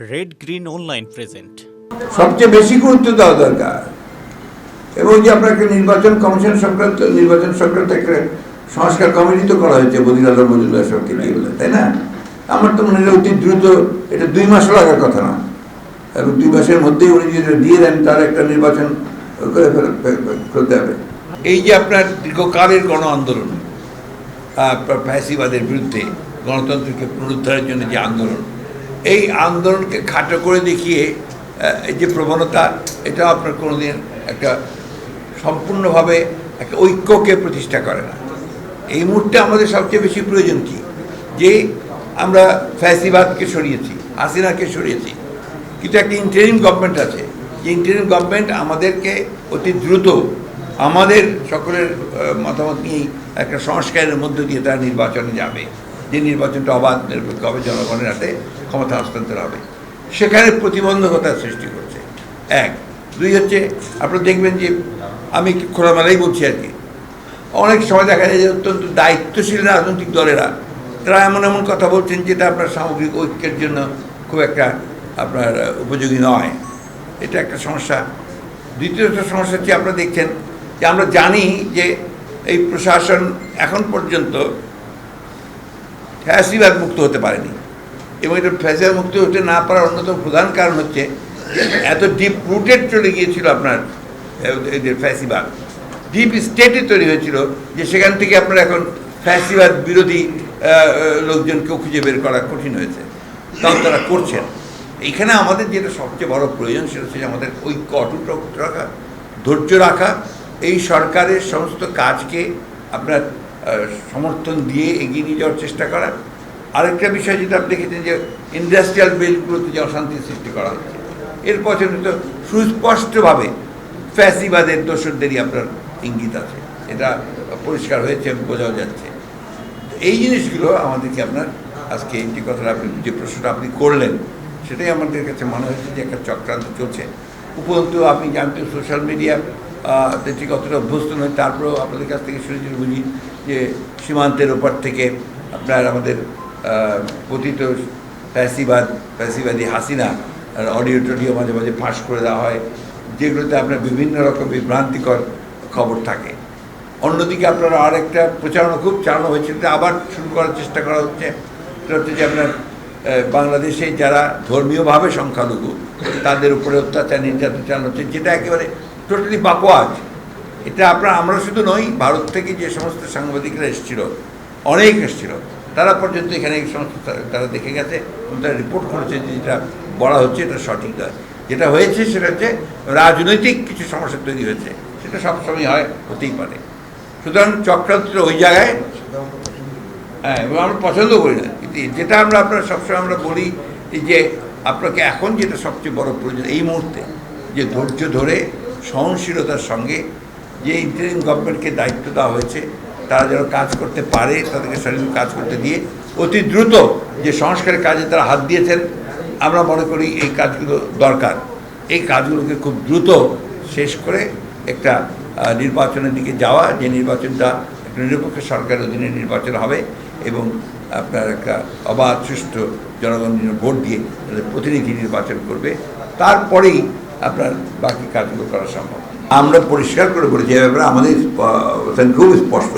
Red Green online present সবচেয়ে বেশি গুরুত্ব দেওয়া দরকার। এবং যে আপনার একটা নির্বাচন কমিশন সংক্রান্ত নির্বাচন সংক্রান্ত একটা সংস্কার কমিটি তো করা হয়েছে বদির আলম মজুল্লাহ সবকে দিয়ে বলে তাই না? আমার তো মনে হয় অতি দ্রুত এটা দুই মাস লাগার কথা না। এবং দুই মাসের মধ্যেই উনি যদি দিয়ে দেন তার একটা নির্বাচন করে করতে হবে। এই যে আপনার দীর্ঘকালের গণ আন্দোলন ফ্যাসিবাদের বিরুদ্ধে গণতন্ত্রকে পুনরুদ্ধারের জন্য যে আন্দোলন এই আন্দোলনকে খাটো করে দেখিয়ে এই যে প্রবণতা এটা আপনার কোনোদিন একটা সম্পূর্ণভাবে একটা ঐক্যকে প্রতিষ্ঠা করে না। এই মুহূর্তে আমাদের সবচেয়ে বেশি প্রয়োজন কি? যে আমরা ফ্যাসিবাদকে সরিয়েছি, হাসিনাকে সরিয়েছি। কিন্তু একটা ইন্টারিম গভর্নমেন্ট আছে। যে ইন্টারিম গভর্নমেন্ট আমাদেরকে অতি দ্রুত আমাদের সকলের মতামত নিয়েই একটা সংস্কারের মধ্য দিয়ে তারা নির্বাচনে যাবে। যে নির্বাচনটা অবাধ, নিরপেক্ষ হবে, জনগণের হাতে ক্ষমতা হস্তান্তর হবে। সেখানে প্রতিবন্ধকতার সৃষ্টি করছে। এক। দুই হচ্ছে, আপনারা দেখবেন যে আমি খোলামেলাই বলছি আর কি। অনেক সময় দেখা যায় যে অত্যন্ত দায়িত্বশীল রাজনৈতিক দলেরা, তারা এমন এমন কথা বলছেন যেটা আপনার সামগ্রিক ঐক্যের জন্য খুব একটা আপনার উপযোগী নয়। এটা একটা সমস্যা। দ্বিতীয় একটা সমস্যা হচ্ছে, আপনারা দেখছেন যে আমরা জানি যে এই প্রশাসন এখন পর্যন্ত ফ্যাসিবাদ মুক্ত হতে পারেনি। এবং এটা ফ্যাসিবাদ মুক্ত হতে না পারার অন্যতম প্রধান কারণ হচ্ছে এত ডিপ রুটেড চলে গিয়েছিল আপনার এদের ফ্যাসিবাদ। ডিপ স্টেটে তৈরি হয়েছিল যে সেখান থেকে আপনার এখন ফ্যাসিবাদ বিরোধী লোকজনকেও খুঁজে বের করা কঠিন হয়েছে। তাও তারা করছেন। এখানে আমাদের যেটা সবচেয়ে বড় প্রয়োজন সেটা হচ্ছে আমাদের ঐক্য অটুট রাখা, ধৈর্য রাখা, এই সরকারের সমস্ত কাজকে আপনার সমর্থন দিয়ে এগিয়ে নিয়ে যাওয়ার চেষ্টা করা। আরেকটা বিষয় যেটা আপনি দেখেছেন যে ইন্ডাস্ট্রিয়াল বেলগুলোতে যে অশান্তির সৃষ্টি করা হচ্ছে এর পছন্দ সুস্পষ্টভাবে ফ্যাসিবাদের, দোষরদেরই আপনার ইঙ্গিত আছে। এটা পরিষ্কার হয়েছে বোঝাও যাচ্ছে। এই জিনিসগুলো আমাদেরকে আপনার আজকে এই যে কথাটা আপনি, যে প্রশ্নটা আপনি করলেন, সেটাই আমাদের কাছে মনে হচ্ছে যে একটা চক্রান্ত চলছে। উপরন্তু আপনি জানতেন সোশ্যাল মিডিয়া ঠিক অতটা অভ্যস্ত নয়। তারপরেও আপনাদের কাছ থেকে শুনে শুনে বুঝি যে সীমান্তের ওপার থেকে আপনার আমাদের আহ, পতিত ফ্যাসিবাদ হাসিনা অডিও টডিও মাঝে মাঝে ফাঁস করে দেওয়া হয়। যেগুলোতে আপনার বিভিন্ন রকম বিভ্রান্তিকর খবর থাকে। অন্যদিকে আপনারা আরেকটা প্রচারণা খুব চালানো হয়েছিল যে আবার শুরু করার চেষ্টা করা হচ্ছে। সেটা হচ্ছে যে আপনার বাংলাদেশে যারা ধর্মীয়ভাবে সংখ্যালঘু তাদের উপরে অত্যাচার নির্যাতন চালানো হচ্ছে যেটা একেবারে টোটালি বাকোয়াজ। এটা আপনার, আমরা শুধু নই, ভারত থেকে যে সমস্ত সাংবাদিকরা এসেছিল, অনেক এসেছিল, তারা পর্যন্ত এখানে এই সমস্ত তারা দেখে গেছে তারা রিপোর্ট করেছে যে যেটা বলা হচ্ছে এটা সঠিক নয়। যেটা হয়েছে সেটা হচ্ছে রাজনৈতিক কিছু সমস্যা তৈরি হয়েছে, সেটা সবসময় হয়, হতেই পারে। সুতরাং চক্রান্তটা ওই জায়গায় হ্যাঁ এবং আমরা পছন্দ করি না। কিন্তু যেটা আমরা, আপনার সবসময় আমরা বলি যে, আপনাকে এখন যেটা সবচেয়ে বড় প্রয়োজন এই মুহূর্তে, যে ধৈর্য ধরে সহনশীলতার সঙ্গে যে ইন্টারিম গভর্নমেন্টকে দায়িত্ব দেওয়া হয়েছে, তারা যেন কাজ করতে পারে, তাদেরকে সঠিক কাজ করতে দিয়ে অতি দ্রুত যে সংস্কারের কাজে তারা হাত দিয়েছেন, আমরা মনে করি এই কাজগুলো দরকার। এই কাজগুলোকে খুব দ্রুত শেষ করে একটা নির্বাচনের দিকে যাওয়া, যে নির্বাচনটা নিরপেক্ষ সরকারের অধীনে নির্বাচন হবে এবং আপনার একটা অবাধ সুষ্ঠু জনগণ ভোট দিয়ে প্রতিনিধি নির্বাচন করবে। তারপরেই আপনার বাকি কাজগুলো করা সম্ভব। আমরা পরিষ্কার করে বলেছি, এ ব্যাপারে আমাদের খুব স্পষ্ট।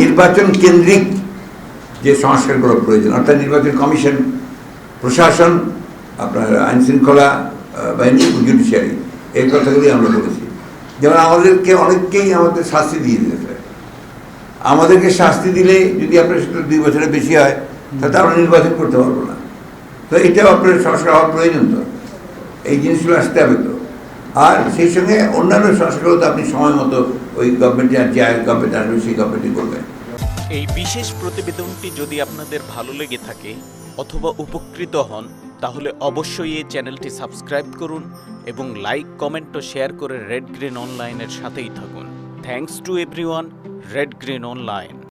নির্বাচন কেন্দ্রিক যে সংস্কারগুলো প্রয়োজন, অর্থাৎ নির্বাচন কমিশন, প্রশাসন, আপনার আইন শৃঙ্খলা বাহিনী জুডিশিয়ারি এই কথাগুলি আমরা বলেছি। যেমন আমাদেরকে অনেককেই আমাদের শাস্তি দিয়ে দিয়েছে। আমাদেরকে শাস্তি দিলে যদি আপনার সেটা দুই বছরের বেশি হয়, তাহলে আমরা নির্বাচন করতে পারব না। তো এটাও আপনার সংস্কার হওয়ার প্রয়োজন তো। এই জিনিসগুলো আসতে হবে তো। আর সেই সঙ্গে অন্যান্য সংস্কারও তো আপনি সময় মতো ওই গভর্নমেন্টে আর যে গভর্নমেন্ট আসবে, সেই গভর্নমেন্টই করবেন। এই বিশেষ প্রতিবেদনটি যদি আপনাদের ভালো লেগে থাকে অথবা উপকৃত হন, তাহলে অবশ্যই এই চ্যানেলটি সাবস্ক্রাইব করুন এবং লাইক, কমেন্ট ও শেয়ার করে রেড গ্রিন অনলাইনের সাথেই থাকুন। Thanks to everyone Red Green online